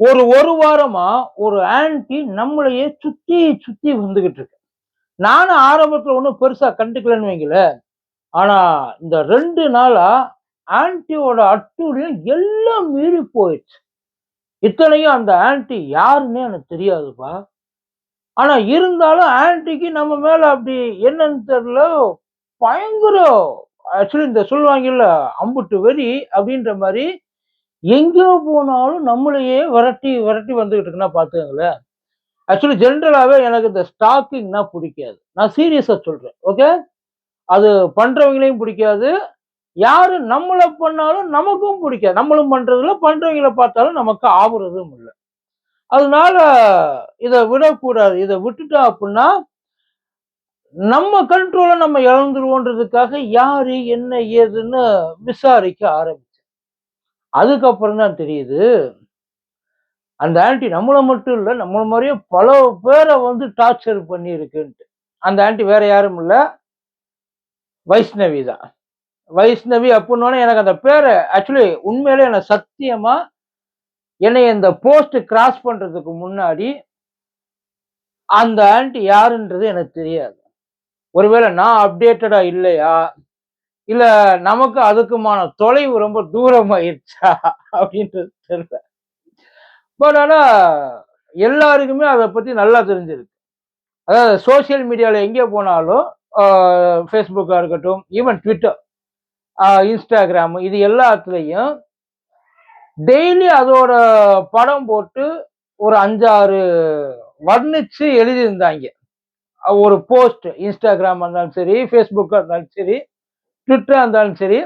ஒரு ஒரு வாரமா ஒரு ஆன்டி நம்மளையே சுத்தி சுத்தி வந்துகிட்டு இருக்கு. நானும் ஆரம்பத்துல ஒன்றும் பெருசா கண்டுக்கலன்னு வைங்களேன் ஆனா இந்த ரெண்டு நாளா ஆன்ட்டியோட அட்டூரியம் எல்லாம் மீறி போயிடுச்சு. இத்தனையும் அந்த ஆன்ட்டி யாருன்னே எனக்கு தெரியாதுப்பா. ஆனா இருந்தாலும் ஆன்ட்டிக்கு நம்ம மேல அப்படி என்னன்னு தெரியல பயங்கர ஆக்சுவலி இந்த சொல்லுவாங்கல்ல அம்புட்டு வெறி அப்படின்ற மாதிரி எங்கேயோ போனாலும் நம்மளையே விரட்டி விரட்டி வந்துகிட்டு இருக்குன்னா பார்த்துக்கங்களேன். ஆக்சுவலி ஜென்ரலாகவே எனக்கு இந்த ஸ்டாக்கிங்னா பிடிக்காது. நான் சீரியஸாக சொல்கிறேன் ஓகே அது பண்ணுறவங்களையும் பிடிக்காது. யார் நம்மளை பண்ணாலும் நமக்கும் பிடிக்காது. நம்மளும் பண்ணுறதில்ல பண்ணுறவங்கள பார்த்தாலும் நமக்கு ஆகுறதும் இல்லை. அதனால இதை விடக்கூடாது. இதை விட்டுட்டோம் அப்படின்னா நம்ம கண்ட்ரோலை நம்ம இழந்துருவோன்றதுக்காக யார் என்ன ஏதுன்னு விசாரிக்க ஆரம்பிச்சேன் அதுக்கப்புறம் தான் தெரியுது அந்த ஆன்ட்டி நம்மளை மட்டும் இல்லை நம்மள மாதிரியே பல பேரை வந்து டார்ச்சர் பண்ணி இருக்குன்ட்டு அந்த ஆன்ட்டி வேற யாரும் இல்லை. வைஷ்ணவி தான். வைஷ்ணவி அப்படின்னோடனே எனக்கு அந்த பேரை ஆக்சுவலி உண்மையிலே எனக்கு சத்தியமா என்னை இந்த போஸ்ட் கிராஸ் பண்றதுக்கு முன்னாடி அந்த ஆன்ட்டி யாருன்றது எனக்கு தெரியாது. ஒருவேளை நான் அப்டேட்டடா இல்லையா? இல்ல நமக்கு அதுக்குமான தொலைவு ரொம்ப தூரமாயிருச்சா? அப்படின்றது தெரியல. பட் ஆனா எல்லாருக்குமே அதை பத்தி நல்லா தெரிஞ்சிருக்கு. அதாவது சோசியல் மீடியாவில் எங்கே போனாலும் ஃபேஸ்புக்காக இருக்கட்டும் ஈவன் ட்விட்டர் இன்ஸ்டாகிராம் இது எல்லாத்துலேயும் டெய்லி அதோட படம் போட்டு ஒரு அஞ்சாறு வர்ணிச்சு எழுதியிருந்தாங்க. ஒரு போஸ்ட் இன்ஸ்டாகிராமாக இருந்தாலும் சரி ஃபேஸ்புக்காக இருந்தாலும் சரி ட்விட்டராக இருந்தாலும் சரி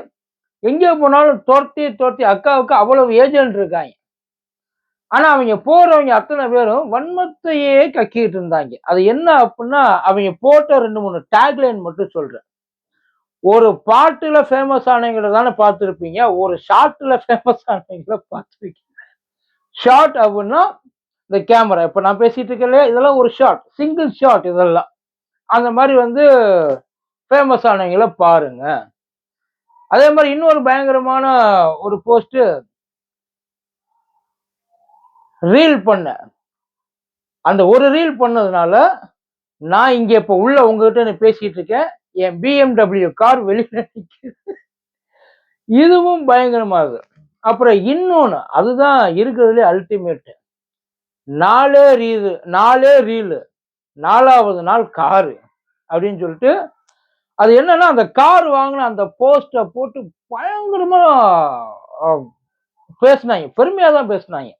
எங்கே போனாலும் துரத்தி துரத்தி அக்காவுக்கு அவ்வளவு ஏஜென்ட் இருக்காங்க. ஆனால் அவங்க போகிறவங்க அத்தனை பேரும் வன்மத்தையே கக்கிட்டு இருந்தாங்க. அது என்ன அப்படின்னா அவங்க போட்ட ரெண்டு மூணு டேக்லைன் மட்டும் சொல்கிறேன் ஒரு பாட்டில் ஃபேமஸ் ஆனவங்களை தானே பார்த்துருப்பீங்க ஒரு ஷார்ட்டில் ஃபேமஸ் ஆனவங்கள பார்த்துருக்கீங்க. ஷார்ட் அப்படின்னா இந்த கேமரா இப்போ நான் பேசிகிட்டு இருக்கேன் இல்லையா இதெல்லாம் ஒரு ஷார்ட் சிங்கிள் ஷாட் இதெல்லாம். அந்த மாதிரி வந்து ஃபேமஸ் ஆனவங்கள பாருங்கள் அதே மாதிரி இன்னொரு பயங்கரமான ஒரு போஸ்ட் ரீல் பண்ண. அந்த ஒரு ரீல் பண்ணதுனால நான் இங்க இப்போ உள்ள உங்ககிட்ட நான் பேசிட்டு இருக்கேன். என் பிஎம்டபிள்யூ கார் வெளியில இதுவும் பயங்கரமாகுது. அப்புறம் இன்னொன்று அதுதான் இருக்கிறதுலே அல்டிமேட்டு நாலே ரீது நாலே ரீலு நாலாவது நாள் காரு அப்படின்னு சொல்லிட்டு அது என்னன்னா அந்த கார் வாங்கின அந்த போஸ்டை போட்டு பயங்கரமா பேசினாங்க. பெருமையாக பெருமையா தான் பேசினாங்க.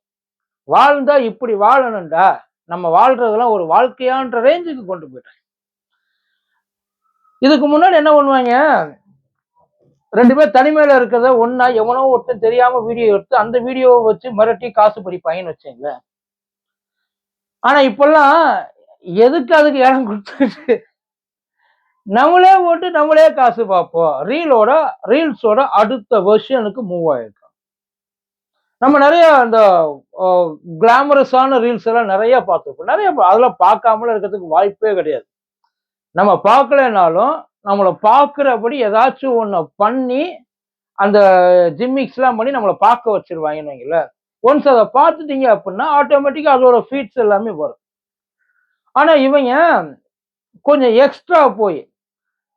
வாழ்ந்தா இப்படி வாழணும்டா. நம்ம வாழ்றதெல்லாம் ஒரு வாழ்க்கையான்ற ரேஞ்சுக்கு கொண்டு போயிட்டாங்க. இதுக்கு முன்னாடி என்ன பண்ணுவாங்க? ரெண்டு பேர் தனிமையில இருக்கிறத ஒன்னா எவனோ ஒருத்தன் தெரியாம வீடியோ எடுத்து அந்த வீடியோவை வச்சு மிரட்டி காசு படிப்பாங்கன்னு வச்சுங்களேன் ஆனா இப்பெல்லாம் எதுக்கு அதுக்கு இடம் கொடுத்துட்டு நம்மளே போட்டு நம்மளே காசு பார்ப்போம். ரீலோட ரீல்ஸோட அடுத்த வெர்ஷனுக்கு மூவ் ஆயிருக்கோம் நம்ம நிறைய அந்த கிளாமரஸான ரீல்ஸ் எல்லாம் நிறைய பார்த்துருப்போம். நிறைய அதெல்லாம் பார்க்காமல இருக்கிறதுக்கு வாய்ப்பே கிடையாது. நம்ம பார்க்கலனாலும் நம்மளை பார்க்குறபடி ஏதாச்சும் ஒன்று பண்ணி அந்த ஜிம்மிக்ஸ்லாம் பண்ணி நம்மளை பார்க்க வச்சிருவாங்கன்னு வைங்களேன் ஒன்ஸ் அதை பார்த்துட்டீங்க அப்படின்னா ஆட்டோமேட்டிக்காக அதோட ஃபீட்ஸ் எல்லாமே வரும். ஆனால் இவங்க கொஞ்சம் எக்ஸ்ட்ரா போய்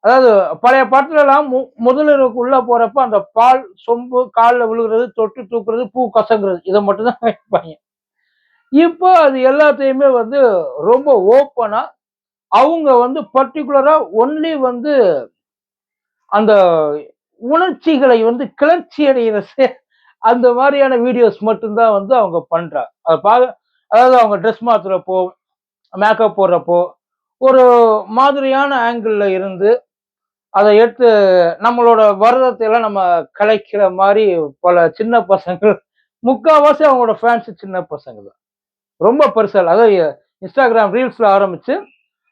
அதாவது பழைய படத்துலலாம் மு முதலிரவுக்கு உள்ள போறப்ப அந்த பால் சொம்பு காலில் விழுகிறது தொட்டு தூக்குறது பூ கசங்குறது இதை மட்டும்தான் வைப்பாங்க. இப்போ அது எல்லாத்தையுமே வந்து ரொம்ப ஓப்பனா அவங்க வந்து பர்டிகுலரா ஒன்லி வந்து அந்த உணர்ச்சிகளை வந்து கிளர்ச்சி அடைகிற அந்த மாதிரியான வீடியோஸ் மட்டும்தான் வந்து அவங்க பண்றாங்க. அதை பார்க்க அதாவது அவங்க ட்ரெஸ் மாத்துறப்போ மேக்கப் போடுறப்போ ஒரு மாதிரியான ஆங்கிளில் இருந்து அதை எடுத்து நம்மளோட வருதத்தையெல்லாம் நம்ம கலைக்கிற மாதிரி பல சின்ன பசங்க முக்கால்வாசி அவங்களோட ஃபேன்ஸு சின்ன பசங்க தான் ரொம்ப பெருசாக அதாவது இன்ஸ்டாகிராம் ரீல்ஸில் ஆரம்பித்து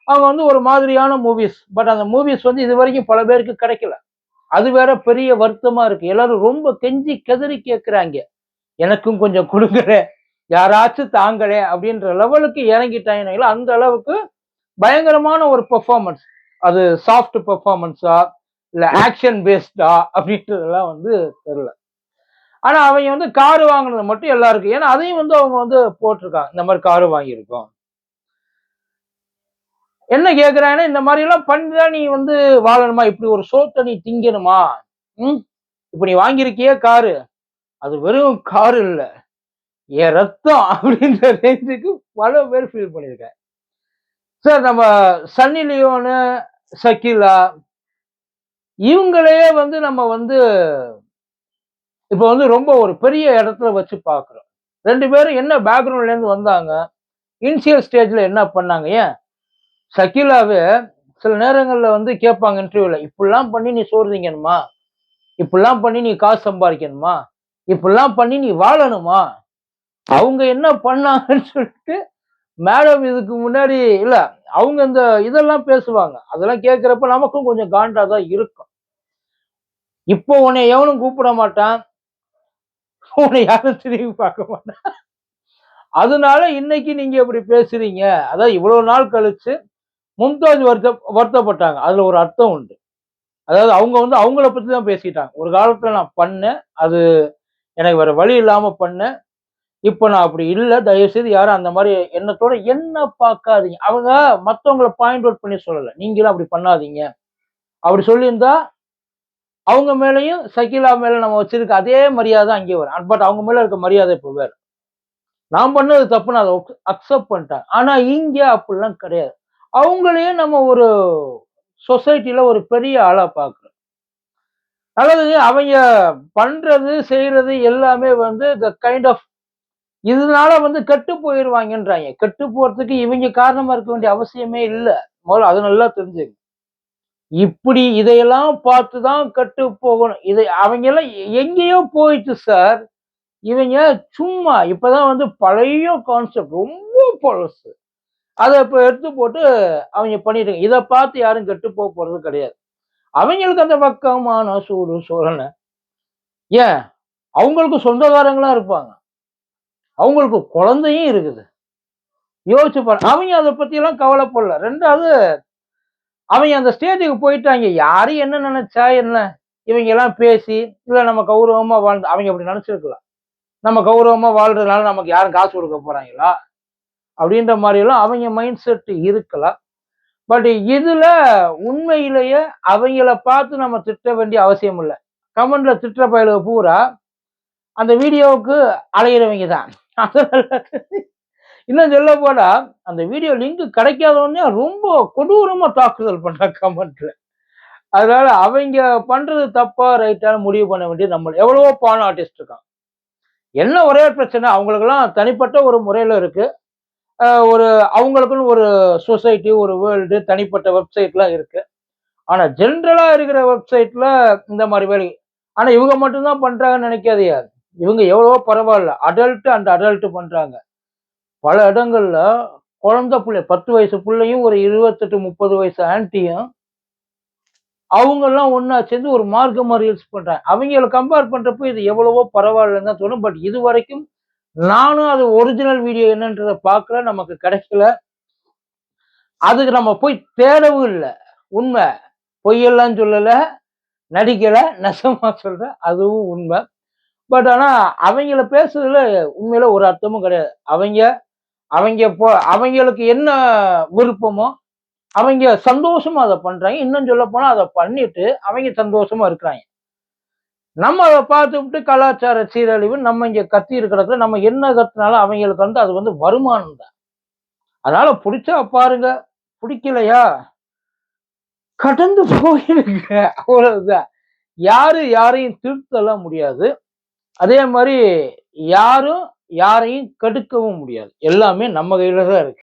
அவங்க வந்து ஒரு மாதிரியான மூவிஸ் பட் அந்த மூவிஸ் வந்து இது வரைக்கும் பல பேருக்கு கிடைக்கல. அது வேற பெரிய வருத்தமாக இருக்குது எல்லாரும் ரொம்ப கெஞ்சி கெதறி கேட்குறாங்க எனக்கும் கொஞ்சம் கொடுங்களே யாராச்சும் தாங்களே அப்படின்ற லெவலுக்கு இறங்கிட்டாங்கன்னா அந்த அளவுக்கு பயங்கரமான ஒரு பெர்ஃபார்மன்ஸ் அது சாஃப்ட் பெர்ஃபார்மன்ஸா இல்ல ஆக்ஷன் பேஸ்டா அப்படின்றதெல்லாம் வந்து தெரியல. ஆனா அவங்க வந்து காரு வாங்கினது மட்டும் எல்லாருக்கும் ஏன்னா அதையும் வந்து அவங்க வந்து போட்டிருக்காங்க. இந்த மாதிரி காரு வாங்கியிருக்கோம். என்ன கேக்குறாங்கன்னா இந்த மாதிரி எல்லாம் பண்ணிதான் நீ வந்து வாழணுமா இப்படி ஒரு சோத்தை நீ திங்கணுமா? ம்? இப்ப நீ வாங்கியிருக்கியே காரு அது வெறும் காரு இல்ல. என் ரத்தம் அப்படின்ற ரேஞ்சுக்கு பல பேர் ஃபீல் பண்ணியிருக்கேன் சார் நம்ம சன்னி லியோனு சக்கிலா இவங்களையே வந்து நம்ம வந்து இப்போ வந்து ரொம்ப ஒரு பெரிய இடத்துல வச்சு பார்க்குறோம் ரெண்டு பேரும் என்ன பேக்ரவுண்ட்லேருந்து வந்தாங்க? இனிஷியல் ஸ்டேஜில் என்ன பண்ணாங்க? ஏன்? ஷக்கீலாவே சில நேரங்களில் வந்து கேட்பாங்க இன்டர்வியூவில் இப்படிலாம் பண்ணி நீ சோறு திங்கணுமா? இப்படிலாம் பண்ணி நீ காசு சம்பாதிக்கணுமா? இப்படிலாம் பண்ணி நீ வாழணுமா? அவங்க என்ன பண்ணாங்கன்னு சொல்லிட்டு மேடம் இதுக்கு முன்னாடி இல்லை அவங்க இந்த இதெல்லாம் பேசுவாங்க. அதெல்லாம் கேட்கிறப்ப நமக்கும் கொஞ்சம் காண்டா தான் இருக்கும். இப்போ உன்னை எவனும் கூப்பிட மாட்டான். உன்னை யாரும் திரும்பி பார்க்க மாட்டான். அதனால இன்னைக்கு நீங்க இப்படி பேசுறீங்க. அதாவது இவ்வளவு நாள் கழிச்சு மும்தாஜ் வருத்த வருத்தப்பட்டாங்க. அதுல ஒரு அர்த்தம் உண்டு. அதாவது அவங்க வந்து அவங்கள பத்தி தான் பேசிட்டாங்க. ஒரு காலத்துல நான் பண்ணேன். அது எனக்கு வேற வழி இல்லாம பண்ணேன். இப்போ நான் அப்படி இல்லை தயவுசெய்து யாரும் அந்த மாதிரி எண்ணத்தோட என்ன பார்க்காதீங்க. அவங்க மற்றவங்களை பாயிண்ட் அவுட் பண்ணி சொல்லலை. நீங்களும் அப்படி பண்ணாதீங்க. அப்படி சொல்லியிருந்தா அவங்க மேலேயும் சகிலா மேல நம்ம வச்சிருக்க அதே மரியாதை அங்கே வரும். பட் அவங்க மேல இருக்க மரியாதை இப்போ வேறு. நான் பண்ணது தப்புன்னு அதை அக்செப்ட் பண்ணிட்டேன். ஆனா இங்க அப்படிலாம் கிடையாது. அவங்களையே நம்ம ஒரு சொசைட்டில ஒரு பெரிய ஆளா பார்க்குறோம். நல்லது அவங்க பண்றது செய்யறது எல்லாமே வந்து த கைண்ட் ஆஃப் இதனால வந்து கெட்டு போயிடுவாங்கன்றாங்க கெட்டு போறதுக்கு இவங்க காரணமா இருக்க வேண்டிய அவசியமே இல்லை. முதல்ல அது நல்லா தெரிஞ்சுங்க. இப்படி இதையெல்லாம் பார்த்து தான் கட்டு போகணும். இதை அவங்க எல்லாம் எங்கேயோ போயிட்டு சார் இவங்க சும்மா இப்பதான் வந்து பழைய கான்செப்ட் ரொம்ப பழசு. அதை இப்போ எடுத்து போட்டு அவங்க பண்ணிட்டு இதை பார்த்து யாரும் கெட்டு போக போறது கிடையாது. அவங்களுக்கு அந்த பக்கமான சூடு சோழனை ஏன்? அவங்களுக்கு சொந்தக்காரங்களா இருப்பாங்க. அவங்களுக்கு குழந்தையும் இருக்குது. யோசிச்சு பாருங்க அவங்க அதை பத்தி எல்லாம் கவலைப்படல. ரெண்டாவது அவங்க அந்த ஸ்டேஜுக்கு போயிட்டாங்க. யாரும் என்ன நினைச்சா என்ன? இவங்க எல்லாம் பேசி இல்ல நம்ம கௌரவமா வாழ்ந்து அவங்க அப்படி நினைச்சிருக்கலாம் நம்ம கௌரவமா வாழ்றதுனால நமக்கு யாரும் காசு கொடுக்க போறாங்களா? அப்படின்ற மாதிரி எல்லாம் அவங்க மைண்ட் செட் இருக்கலாம் பட் இதுல உண்மையிலேயே அவங்கள பார்த்து நம்ம திட்ட வேண்டிய அவசியம் இல்லை. கமெண்ட்ல திட்ட பயிலுக பூரா அந்த வீடியோவுக்கு அலையிறவங்க தான். இன்னும் சொல்ல போனா அந்த வீடியோ லிங்க் கிடைக்காதவொடனே ரொம்ப கொடூரமா தாக்குதல் பண்ற கமெண்ட்ல அதனால அவங்க பண்றது தப்பா ரைட்டான முடிவு பண்ண வேண்டியது நம்ம எவ்வளவோ பான் ஆர்டிஸ்ட் இருக்கான் என்ன ஒரே பிரச்சனை அவங்களுக்கெல்லாம் தனிப்பட்ட ஒரு முறையில இருக்கு. ஒரு அவங்களுக்குன்னு ஒரு சொசைட்டி ஒரு வேர்ல்டு தனிப்பட்ட வெப்சைட்லாம் இருக்கு. ஆனா ஜென்ரலா இருக்கிற வெப்சைட்ல இந்த மாதிரி வேலை ஆனா இவங்க மட்டும்தான் பண்றாங்கன்னு நினைக்காதே இவங்க எவ்வளவோ பரவாயில்ல. அடல்ட் அண்ட் அடல்ட் பண்றாங்க. பல இடங்கள்ல குழந்த பிள்ளை பத்து வயசு பிள்ளையும் ஒரு இருபத்தெட்டு முப்பது வயசு ஆன்ட்டியும் அவங்கெல்லாம் ஒன்றா சேர்ந்து ஒரு மார்க்கமாக ரீல்ஸ் பண்ணுறாங்க அவங்கள கம்பேர் பண்ணுறப்போ இது எவ்வளவோ பரவாயில்லன்னு தான் தோணும். பட் இது வரைக்கும் நானும் அது ஒரிஜினல் வீடியோ என்னன்றதை பார்க்கல நமக்கு கிடைக்கல. அதுக்கு நம்ம போய் தேடவும் இல்லை. உண்மை. பொய்யெல்லாம் சொல்லலை நடிக்கலை நெசமாக சொல்கிறேன் அதுவும் உண்மை. பட் ஆனால் அவங்கள பேசுறதுல உண்மையில ஒரு அர்த்தமும் கிடையாது. அவங்க அவங்க போ அவங்களுக்கு என்ன விருப்பமோ அவங்க சந்தோஷமா அதை பண்றாங்க. இன்னும் சொல்ல போனா அதை பண்ணிட்டு அவங்க சந்தோஷமா இருக்கிறாங்க. நம்ம அதை பார்த்துக்கிட்டு கலாச்சார சீரழிவு நம்ம இங்க கத்தி இருக்கிறதுல நம்ம என்ன கத்தினாலும் அவங்களுக்கு வந்து அது வந்து வருமானம் தான். அதனால பிடிச்சா பாருங்க பிடிக்கலையா கடந்து போயிருங்க. அவ்வளவுதான். யாரு யாரையும் திருத்தலாம் முடியாது. அதே மாதிரி யாரும் யாரையும் கெடுக்கவும் முடியாது. எல்லாமே நம்ம கையில தான் இருக்கு.